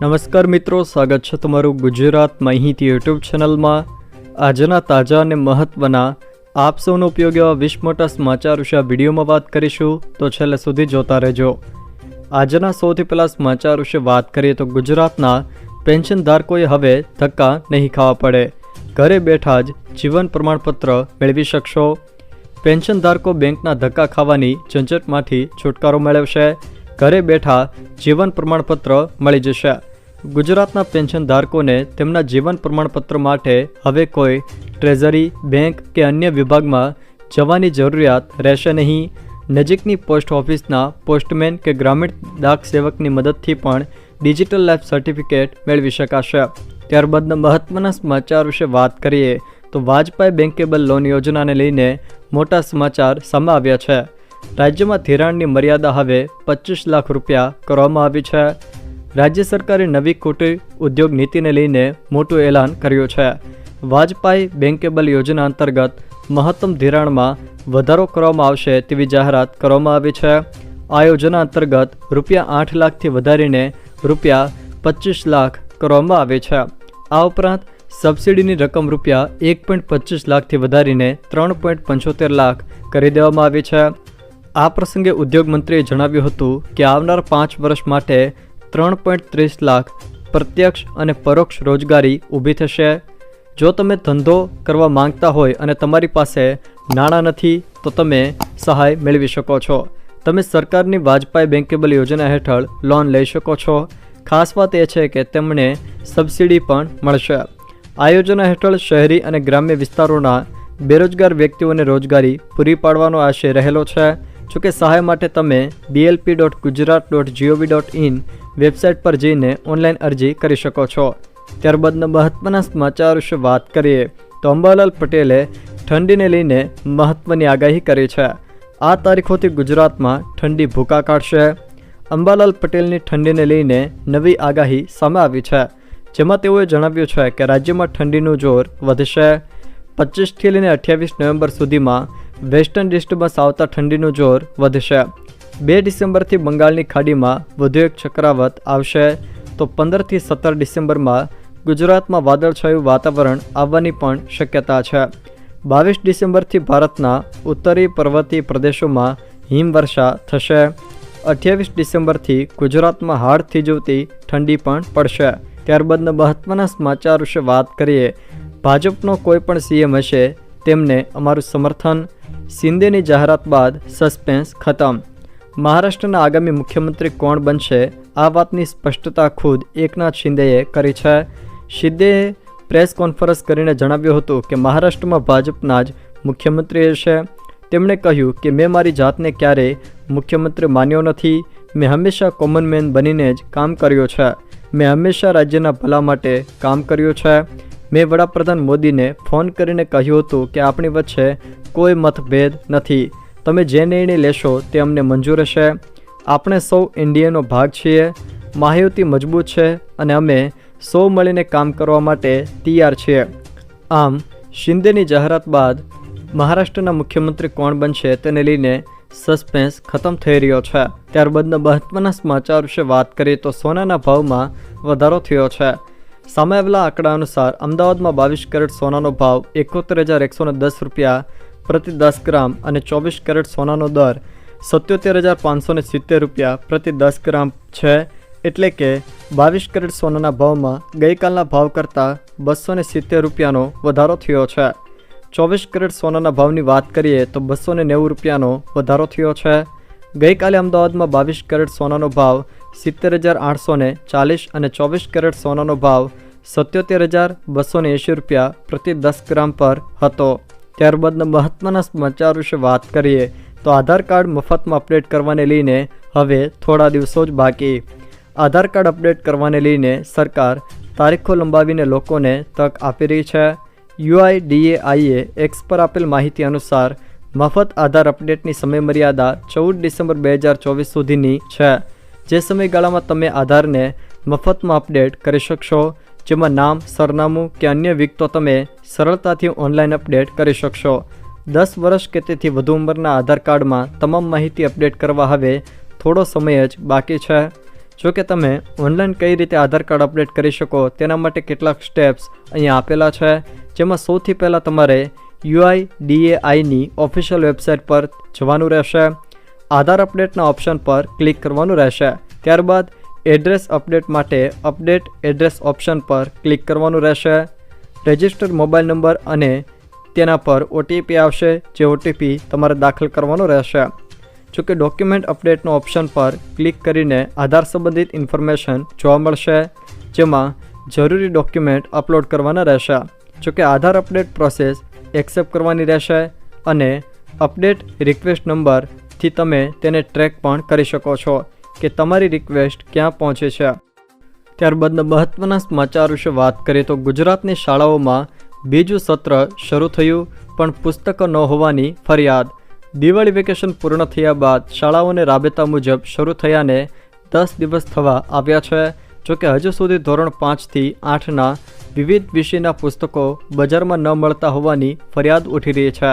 નમસ્કાર મિત્રો, સ્વાગત છે તમારું ગુજરાત માહિતી યુટ્યુબ ચેનલમાં. આજના તાજા અને મહત્વના, આપ સૌનો ઉપયોગ એવા વીસ મોટા સમાચાર વિશે વિડીયોમાં વાત કરીશું, તો છેલ્લે સુધી જોતા રહેજો. આજના સૌથી પહેલાં સમાચાર વિશે વાત કરીએ તો ગુજરાતના પેન્શનધારકોએ હવે ધક્કા નહીં ખાવા પડે. ઘરે બેઠા જ જીવન પ્રમાણપત્ર મેળવી શકશો. પેન્શનધારકો બેંકના ધક્કા ખાવાની ઝંઝટમાંથી છુટકારો મેળવશે. ઘરે બેઠા જીવન પ્રમાણપત્ર મળી જશે. ગુજરાતના પેન્શનધારકોને તેમના જીવન પ્રમાણપત્ર માટે હવે કોઈ ટ્રેઝરી, બેંક કે અન્ય વિભાગમાં જવાની જરૂરિયાત રહેશે નહીં. નજીકની પોસ્ટ ઓફિસના પોસ્ટમેન કે ગ્રામીણ ડાક સેવકની મદદથી પણ ડિજિટલ લાઈફ સર્ટિફિકેટ મેળવી શકાશે. ત્યારબાદના મહત્વના સમાચાર વિશે વાત કરીએ તો વાજપાઈ બેન્કેબલ લોન યોજનાને લઈને મોટા સમાચાર સામે આવ્યા છે. રાજ્યમાં ધિરાણની મર્યાદા હવે પચીસ લાખ રૂપિયા કરવામાં આવી છે. રાજ્ય સરકારે નવી કુટીર ઉદ્યોગ નીતિને લઈને મોટું એલાન કર્યું છે. વાજપાઈ બેન્કેબલ યોજના અંતર્ગત મહત્તમ ધિરાણમાં વધારો કરવામાં આવશે તેવી જાહેરાત કરવામાં આવી છે. આ યોજના અંતર્ગત રૂપિયા આઠ લાખથી વધારીને રૂપિયા પચીસ લાખ કરવામાં આવે છે. આ ઉપરાંત સબસિડીની રકમ રૂપિયા એક પોઈન્ટ પચીસ લાખથી વધારીને ત્રણ પોઈન્ટ પંચોતેર લાખ કરી દેવામાં આવી છે. આ પ્રસંગે ઉદ્યોગ મંત્રીએ જણાવ્યું હતું કે આવનાર પાંચ વર્ષ માટે ત્રણ પોઈન્ટ ત્રીસ લાખ પ્રત્યક્ષ અને પરોક્ષ રોજગારી ઊભી થશે. જો તમે ધંધો કરવા માંગતા હોય અને તમારી પાસે નાણાં નથી, તો તમે સહાય મેળવી શકો છો. તમે સરકારની વાજપાઈ બેન્કેબલ યોજના હેઠળ લોન લઈ શકો છો. ખાસ વાત એ છે કે તેમને સબસિડી પણ મળશે. આ યોજના હેઠળ શહેરી અને ગ્રામ્ય વિસ્તારોના બેરોજગાર વ્યક્તિઓને રોજગારી પૂરી પાડવાનો આશય રહેલો છે. જોકે સહાય માટે તમે BLP dot Gujarat dot G O V dot in website પર જઈને ઓનલાઈન અરજી કરી શકો છો. ત્યારબાદના મહત્વના સમાચાર વિશે વાત કરીએ, તો અંબાલાલ પટેલે ઠંડીને લઈને મહત્વની આગાહી કરી છે. આ તારીખોથી ગુજરાતમાં ઠંડી ભૂકા કાઢશે. અંબાલાલ પટેલની ઠંડીને લઈને નવી આગાહી સામે આવી છે, જેમાં તેઓએ જણાવ્યું છે કે રાજ્યમાં ઠંડીનું જોર વધશે. પચીસથી લઈને અઠ્યાવીસ નવેમ્બર સુધીમાં વેસ્ટર્ન ડિસ્ટર્બન્સ આવતા ઠંડીનું જોર વધશે. બે ડિસેમ્બરથી બંગાળની ખાડીમાં વધુ એક ચક્રાવત આવશે. તો પંદરથી સત્તર ડિસેમ્બરમાં ગુજરાતમાં વાદળછાયું વાતાવરણ આવવાની પણ શક્યતા છે. બાવીસ ડિસેમ્બરથી ભારતના ઉત્તરી પર્વતીય પ્રદેશોમાં હિમવર્ષા થશે. અઠ્યાવીસ ડિસેમ્બરથી ગુજરાતમાં હાડ થીજવતી ઠંડી પણ પડશે. ત્યારબાદના મહત્ત્વના સમાચાર વિશે વાત કરીએ. ભાજપનો કોઈ પણ સીએમ હશે, તેમને અમારું સમર્થન. શિંદેની જાહેરાત બાદ સસ્પેન્સ ખતમ. મહારાષ્ટ્રના આગામી મુખ્યમંત્રી કોણ બનશે? આ વાતની સ્પષ્ટતા ખુદ એકનાથ શિંદેએ કરી છે. શિંદેએ પ્રેસ કોન્ફરન્સ કરીને જણાવ્યું હતું કે મહારાષ્ટ્રમાં ભાજપના જ મુખ્યમંત્રી હશે. તેમણે કહ્યું કે મેં મારી જાતને ક્યારેય મુખ્યમંત્રી માન્યો નથી. મેં હંમેશા કોમન મેન બનીને જ કામ કર્યું છે. મેં હંમેશા રાજ્યના ભલા માટે કામ કર્યું છે. મેં વડાપ્રધાન મોદીને ફોન કરીને કહ્યું હતું કે આપણી વચ્ચે કોઈ મતભેદ નથી. તમે જે નિર્ણય લેશો તે અમને મંજૂર હશે. આપણે સૌ ઇન્ડિયાનો ભાગ છીએ. માહિતી મજબૂત છે અને અમે સૌ મળીને કામ કરવા માટે તૈયાર છીએ. આમ, શિંદેની જાહેરાત બાદ મહારાષ્ટ્રના મુખ્યમંત્રી કોણ બનશે તેને લઈને સસ્પેન્સ ખતમ થઈ રહ્યો છે. ત્યારબાદના મહત્વના સમાચાર વિશે વાત કરીએ તો સોનાના ભાવમાં વધારો થયો છે. સામે આવેલા આંકડા અનુસાર અમદાવાદમાં બાવીસ કેરેટ સોનાનો ભાવ એકોતેર હજાર એકસો દસ રૂપિયા પ્રતિ દસ ગ્રામ અને ચોવીસ કેરેટ સોનાનો દર સત્યોતેર હજાર પાંચસો સિત્તેર રૂપિયા પ્રતિ દસ ગ્રામ છે એટલે કે બાવીસ કેરેટ સોનાના ભાવમાં ગઈકાલના ભાવ કરતાં બસો સિત્તેર રૂપિયાનો વધારો થયો છે. ચોવીસ કેરેટ સોનાના ભાવની વાત કરીએ તો બસો નેવું રૂપિયાનો વધારો થયો છે. ગઈકાલે અમદાવાદમાં બાવીસ કેરેટ સોનાનો ભાવ સિત્તેર હજાર આઠસો ચાલીસ અને ચોવીસ કેરેટ સોનાનો ભાવ સત્યોતેર હજાર બસો એંશી રૂપિયા પ્રતિ દસ ગ્રામ પર હતો. ત્યારબાદના મહત્ત્વના સમાચાર વિશે વાત કરીએ, તો આધાર કાર્ડ મફતમાં અપડેટ કરવાને લઈને હવે થોડા દિવસો જ બાકી. આધાર કાર્ડ અપડેટ કરવાને લઈને સરકાર તારીખો લંબાવીને લોકોને તક આપી રહી છે. યુઆઈડીએઆઈએ એક્સ પર આપેલ માહિતી અનુસાર, મફત આધાર અપડેટની સમયમર્યાદા ચૌદ ડિસેમ્બર બે હજાર ચોવીસ સુધીની છે. જે સમયગાળામાં તમે આધારને મફતમાં અપડેટ કરી શકશો જેમાં નામ, સરનામું કે અન્ય વિગતો તમે સરળતાથી ઓનલાઈન અપડેટ કરી શકશો. દસ વર્ષ કે તેથી વધુ ઉંમરના આધાર કાર્ડમાં તમામ માહિતી અપડેટ કરવા હવે થોડો સમય જ બાકી છે. જો કે તમે ઓનલાઈન કઈ રીતે આધાર કાર્ડ અપડેટ કરી શકો તેના માટે કેટલાક સ્ટેપ્સ અહીંયા આપેલા છે, જેમાં સૌથી પહેલાં તમારે યુઆઈ ડીએઆઈની ઓફિશિયલ વેબસાઇટ પર જવાનું રહેશે. આધાર અપડેટના ઓપ્શન પર ક્લિક કરવાનું રહેશે. ત્યારબાદ એડ્રેસ અપડેટ માટે અપડેટ એડ્રેસ ઓપ્શન પર ક્લિક કરવાનું રહેશે. રજિસ્ટર્ડ મોબાઈલ નંબર અને તેના પર ઓટીપી આવશે, જે ઓટીપી તમારે દાખલ કરવાનો રહેશે. જોકે ડોક્યુમેન્ટ અપડેટનો ઓપ્શન પર ક્લિક કરીને આધાર સંબંધિત ઇન્ફોર્મેશન જોવા મળશે, જેમાં જરૂરી ડોક્યુમેન્ટ અપલોડ કરવાના રહેશે. જોકે આધાર અપડેટ પ્રોસેસ એક્સેપ્ટ કરવાની રહેશે અને અપડેટ રિક્વેસ્ટ નંબરથી તમે તેને ટ્રેક પણ કરી શકો છો. કે તમારી રિક્વેસ્ટ ક્યાં પહોંચે છે? ત્યારબાદના મહત્ત્વના સમાચાર વિશે વાત કરીએ તો ગુજરાતની શાળાઓમાં બીજું સત્ર શરૂ થયું, પણ પુસ્તકો ન હોવાની ફરિયાદ. દિવાળી વેકેશન પૂર્ણ થયા બાદ શાળાઓને રાબેતા મુજબ શરૂ થયાને દસ દિવસ થવા આવ્યા છે. જોકે હજુ સુધી ધોરણ પાંચથી આઠના વિવિધ વિષયના પુસ્તકો બજારમાં ન મળતા હોવાની ફરિયાદ ઉઠી રહી છે.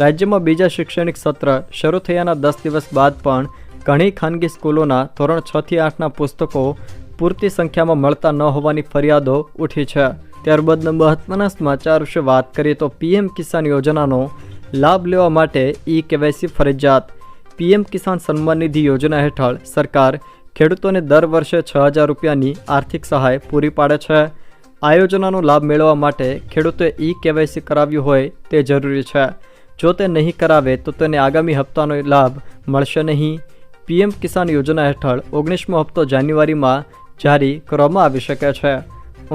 રાજ્યમાં બીજા શૈક્ષણિક સત્ર શરૂ થયાના દસ દિવસ બાદ પણ ઘણી ખાનગી સ્કૂલોના ધોરણ છથી આઠના પુસ્તકો પૂરતી સંખ્યામાં મળતા ન હોવાની ફરિયાદો ઉઠી છે. ત્યારબાદના મહત્વના સમાચાર વિશે વાત કરીએ તો પીએમ કિસાન યોજનાનો લાભ લેવા માટે ઈ કેવાયસી ફરજિયાત. પીએમ કિસાન સન્માન નિધિ યોજના હેઠળ સરકાર ખેડૂતોને દર વર્ષે છ હજાર રૂપિયાની આર્થિક સહાય પૂરી પાડે છે. આ યોજનાનો લાભ મેળવવા માટે ખેડૂતોએ ઈ કેવાયસી કરાવ્યું હોય તે જરૂરી છે. જો તે નહીં કરાવે તો તેને આગામી હપ્તાનો લાભ મળશે નહીં. પીએમ કિસાન યોજના હેઠળ ઓગણીસમો હપ્તો જાન્યુઆરીમાં જારી કરવામાં આવી શકે છે.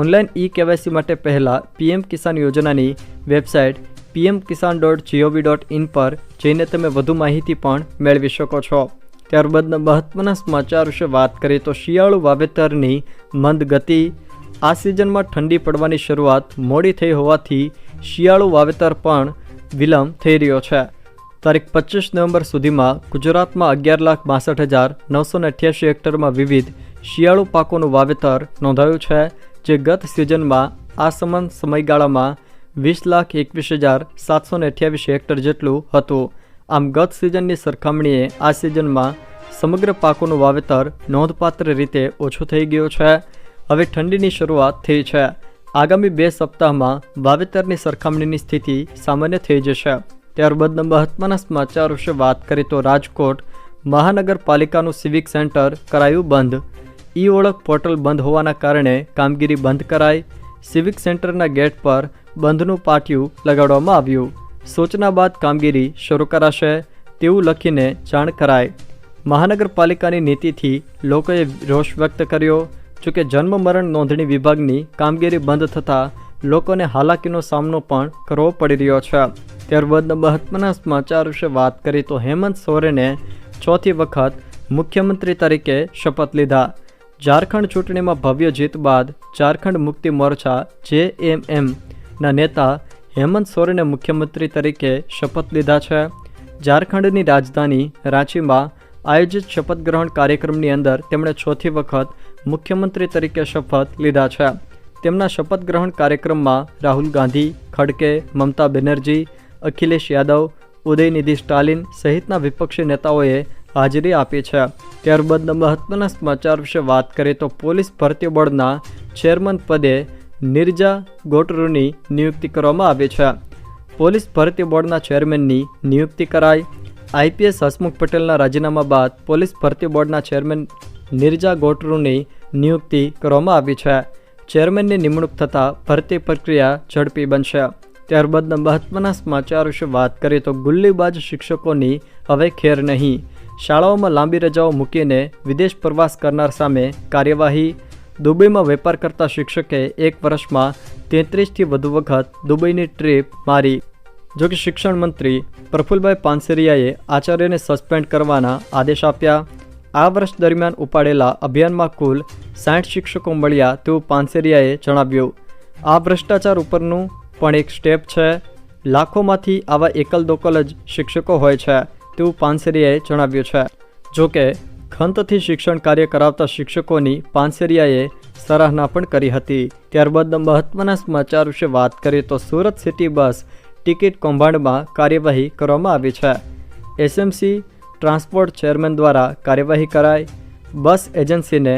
ઓનલાઈન ઈ કેવાયસી માટે પહેલાં પીએમ કિસાન યોજનાની website PM Kisan dot G O V dot in પર જઈને તમે વધુ માહિતી પણ મેળવી શકો છો. ત્યારબાદના મહત્ત્વના સમાચાર વિશે વાત કરીએ તો શિયાળુ વાવેતરની મંદ ગતિ, આ સિઝનમાં ઠંડી પડવાની શરૂઆત મોડી થઈ હોવાથી શિયાળુ વાવેતર પણ વિલંબ થઈ રહ્યો છે. તારીખ પચીસ નવેમ્બર સુધીમાં ગુજરાતમાં અગિયાર લાખ બાસઠ હજાર નવસો ને અઠ્યાસી હેક્ટરમાં વિવિધ શિયાળુ પાકોનું વાવેતર નોંધાયું છે, જે ગત સિઝનમાં આ સમાન સમયગાળામાં વીસ લાખ એકવીસ હજાર સાતસો ને અઠ્યાવીસ હેક્ટર જેટલું હતું. આમ ગત સિઝનની સરખામણીએ આ સિઝનમાં સમગ્ર પાકોનું વાવેતર નોંધપાત્ર રીતે ઓછું થઈ ગયું છે. હવે ઠંડીની શરૂઆત થઈ છે. આગામી બે સપ્તાહમાં વાવેતરની સરખામણીની સ્થિતિ સામાન્ય થઈ જશે. ત્યારબાદના મહત્વના સમાચાર વિશે વાત કરીએ તો રાજકોટ મહાનગરપાલિકાનું સિવિક સેન્ટર કરાયું બંધ. ઈ ઓળખ પોર્ટલ બંધ હોવાના કારણે કામગીરી બંધ કરાઈ. સિવિક સેન્ટરના ગેટ પર બંધનું પાટિયું લગાડવામાં આવ્યું. સૂચના બાદ કામગીરી શરૂ કરાશે તેવું લખીને જાણ કરાય મહાનગરપાલિકાની નીતિથી લોકોએ રોષ વ્યક્ત કર્યો. જોકે જન્મ મરણ નોંધણી વિભાગની કામગીરી બંધ થતાં લોકોને હાલાકીનો સામનો પણ કરવો પડી રહ્યો છે. ત્યારબાદ મહત્વના સમાચાર વિશે વાત કરી તો હેમંત સોરેને ચોથી વખત મુખ્યમંત્રી તરીકે શપથ લીધા. ઝારખંડ ચૂંટણીમાં ભવ્ય જીત બાદ ઝારખંડ મુક્તિ મોરચા જે એમ એમના નેતા હેમંત સોરેને મુખ્યમંત્રી તરીકે શપથ લીધા છે. ઝારખંડની રાજધાની રાંચીમાં આયોજિત શપથ ગ્રહણ કાર્યક્રમની અંદર તેમણે ચોથી વખત મુખ્યમંત્રી તરીકે શપથ લીધા છે. તેમના શપથ ગ્રહણ કાર્યક્રમમાં રાહુલ ગાંધી, ખડકે, મમતા બેનર્જી, અખિલેશ યાદવ, ઉદયનિધિ સ્ટાલિન સહિતના વિપક્ષી નેતાઓએ હાજરી આપી છે. ત્યારબાદના મહત્વના સમાચાર વિશે વાત કરીએ તો પોલીસ ભરતી બોર્ડના ચેરમેન પદે નિર્જા ગોટરુની નિયુક્તિ કરવામાં આવી છે. પોલીસ ભરતી બોર્ડના ચેરમેનની નિયુક્તિ કરાઈ. આઈપીએસ હસમુખ પટેલના રાજીનામા બાદ પોલીસ ભરતી બોર્ડના ચેરમેન નિર્જા ગોટરુની નિયુક્તિ કરવામાં આવી છે. ચેરમેનની નિમણૂક થતાં ભરતી પ્રક્રિયા ઝડપી બનશે. ત્યારબાદના મહત્વના સમાચાર વિશે વાત કરીએ તો ગુલ્લીબાજ શિક્ષકોની હવે ખેર નહીં. શાળાઓમાં લાંબી રજાઓ મૂકીને વિદેશ પ્રવાસ કરનાર સામે કાર્યવાહી. દુબઈમાં વેપાર કરતા શિક્ષકે એક વર્ષમાં તેત્રીસથી વધુ વખત દુબઈની ટ્રીપ મારી. જોકે શિક્ષણ મંત્રી પ્રફુલભાઈ પાનસેરિયાએ આચાર્યને સસ્પેન્ડ કરવાના આદેશ આપ્યા. આ વર્ષ દરમિયાન ઉપાડેલા અભિયાનમાં કુલ સાઠ શિક્ષકો મળ્યા તેવું પાનસેરિયાએ જણાવ્યું. આ ભ્રષ્ટાચાર ઉપરનું પણ એક સ્ટેપ છે. લાખોમાંથી આવા એકલ દોકલ જ શિક્ષકો હોય છે તેવું પાનસેરિયાએ જણાવ્યું છે. જોકે, ખંતથી શિક્ષણ કાર્ય કરાવતા શિક્ષકોની પાનસેરિયાએ સરાહના પણ કરી હતી. ત્યારબાદ મહત્વના સમાચાર વિશે વાત કરીએ તો સુરત સિટી બસ ટિકિટ કૌભાંડમાં કાર્યવાહી કરવામાં આવી છે. એસએમસી ટ્રાન્સપોર્ટ ચેરમેન દ્વારા કાર્યવાહી કરાઈ. બસ એજન્સીને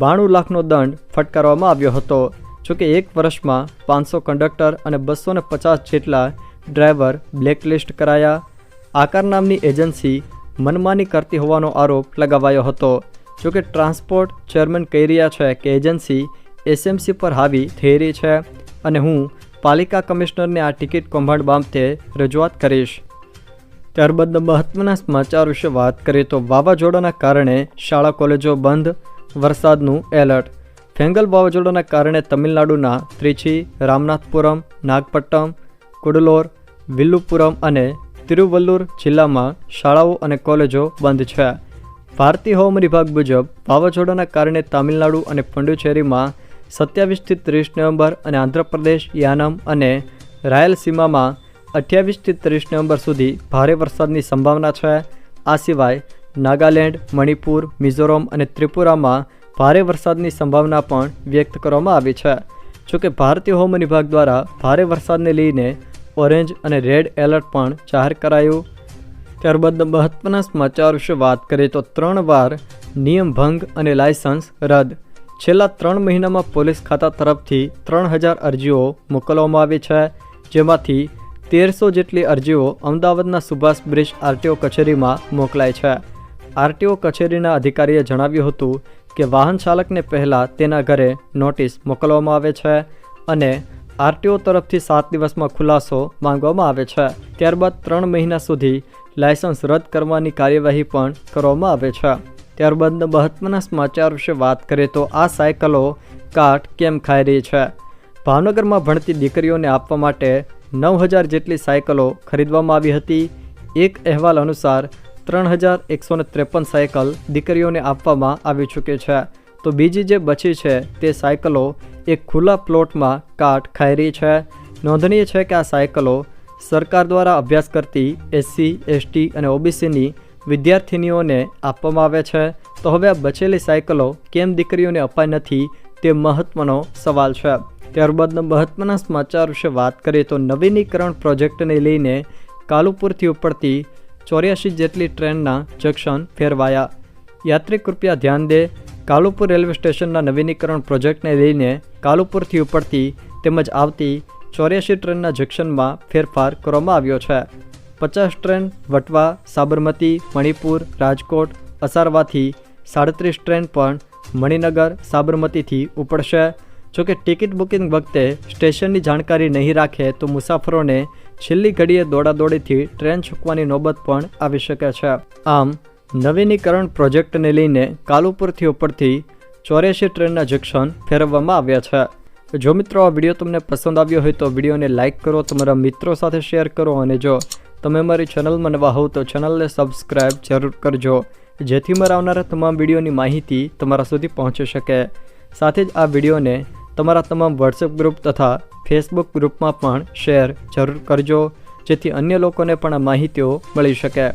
બાણું લાખનો દંડ ફટકારવામાં આવ્યો હતો. જોકે એક વર્ષમાં પાંચસો કંડક્ટર અને બસો પચાસ જેટલા ડ્રાઈવર બ્લેકલિસ્ટ કરાયા. આકાર નામની એજન્સી મનમાની કરતી હોવાનો આરોપ લગાવાયો હતો. જોકે ટ્રાન્સપોર્ટ ચેરમેન કહી રહ્યા છે કે એજન્સી એસએમસી પર હાવી થઈ રહી છે અને હું પાલિકા કમિશનરને આ ટિકિટ કૌભાંડ બાબતે રજૂઆત કરીશ. ત્યારબાદ મહત્વના સમાચાર વિશે વાત કરીએ તો વાવાઝોડાના કારણે શાળા, કોલેજો બંધ, વરસાદનું એલર્ટ. ફેંગલ વાવાઝોડાના કારણે તમિલનાડુના ત્રિચી, રામનાથપુરમ નાગપટ્ટમ કુડલોર, વિલ્લુપુરમ અને તિરુવલ્લુર જિલ્લામાં શાળાઓ અને કોલેજો બંધ છે. ભારતીય હવામાન વિભાગ મુજબ વાવાઝોડાના કારણે તામિલનાડુ અને પુડુચેરીમાં સત્યાવીસથી ત્રીસ નવેમ્બર અને આંધ્રપ્રદેશ, યાનમ અને રાયલસીમામાં અઠ્યાવીસથી ત્રીસ નવેમ્બર સુધી ભારે વરસાદની સંભાવના છે. આ સિવાય નાગાલેન્ડ, મણિપુર, મિઝોરમ અને ત્રિપુરામાં ભારે વરસાદની સંભાવના પણ વ્યક્ત કરવામાં આવી છે. જોકે ભારતીય હવામાન વિભાગ દ્વારા ભારે વરસાદને લઈને ઓરેન્જ અને રેડ એલર્ટ પણ જાહેર કરાયું. ત્યારબાદ મહત્વના સમાચાર વિશે વાત કરીએ તો ત્રણ વાર નિયમ ભંગ અને લાયસન્સ રદ. છેલ્લા ત્રણ મહિનામાં પોલીસ ખાતા તરફથી ત્રણ હજાર અરજીઓ મોકલવામાં આવી છે, જેમાંથી તેરસો જેટલી અરજીઓ અમદાવાદના સુભાષ બ્રિજ આરટીઓ કચેરીમાં મોકલાય છે. આરટીઓ કચેરીના અધિકારીએ જણાવ્યું હતું કે વાહન ચાલકને પહેલાં તેના ઘરે નોટિસ મોકલવામાં આવે છે અને આરટીઓ તરફથી સાત દિવસમાં ખુલાસો માંગવામાં આવે છે. ત્યારબાદ ત્રણ મહિના સુધી લાયસન્સ રદ કરવાની કાર્યવાહી પણ કરવામાં આવે છે. ત્યારબાદ મહત્વના સમાચાર વિશે વાત કરીએ તો આ સાયકલો કાટ કેમ ખાઈ રહી છે? ભાવનગરમાં ભણતી દીકરીઓને આપવા માટે નવ હજાર જેટલી સાયકલો ખરીદવામાં આવી હતી. એક અહેવાલ અનુસાર, ત્રણ હજાર એકસો ત્રેપન સાયકલ દીકરીઓને આપવામાં આવી ચૂકી છે. તો બીજી જે બચી છે તે સાયકલો, એક ખુલ્લા પ્લોટમાં કાટ ખાઈ છે. નોંધનીય છે કે આ સાયકલો સરકાર દ્વારા અભ્યાસ કરતી એસસી એસટી અને ઓબીસીની વિદ્યાર્થિનીઓને આપવામાં આવે છે. તો હવે આ બચેલી સાયકલો કેમ દીકરીઓને અપાઈ નથી તે મહત્ત્વનો સવાલ છે. ત્યારબાદ મહત્ત્વના સમાચાર વિશે વાત કરીએ તો નવીનીકરણ પ્રોજેક્ટને લઈને કાલુપુરથી ઉપડતી ચોર્યાસી જેટલી ટ્રેનના જંક્શન ફેરવાયા. યાત્રી કૃપયા ધ્યાન દે, કાલુપુર રેલવે સ્ટેશનના નવીનીકરણ પ્રોજેક્ટને લઈને કાલુપુરથી ઉપડતી તેમજ આવતી ચોર્યાસી ટ્રેનના જંક્શનમાં ફેરફાર કરવામાં આવ્યો છે. પચાસ ટ્રેન વટવા સાબરમતી, મણિપુર, રાજકોટ, અસારવાથી સાડત્રીસ ટ્રેન પણ મણિનગર, સાબરમતીથી ઉપડશે. જોકે ટિકિટ બુકિંગ વખતે સ્ટેશનની જાણકારી નહીં રાખે તો મુસાફરોને છેલ્લી ઘડીએ દોડાદોડીથી ટ્રેન ચૂકવાની નોબત પણ આવી શકે છે. આમ, નવીનીકરણ પ્રોજેક્ટને લઈને કાલુપુરથી ઉપરથી ચોર્યાસી ટ્રેનના જંક્શન ફેરવવામાં આવ્યા છે. જો મિત્રો આ વીડિયો તમને પસંદ આવ્યો હોય તો વિડીયોને લાઇક કરો, તમારા મિત્રો સાથે શેર કરો અને જો તમે મારી ચેનલમાં નવા હોવ તો ચેનલને સબસ્ક્રાઈબ જરૂર કરજો, જેથી મારા આવનારા તમામ વિડીયોની માહિતી તમારા સુધી પહોંચી શકે. સાથે જ આ વિડીયોને તમારા તમામ વોટ્સએપ ગ્રુપ તથા ફેસબુક ગ્રુપમાં પણ શેર જરૂર કરજો, જેથી અન્ય લોકોને પણ આ માહિતીઓ મળી શકે.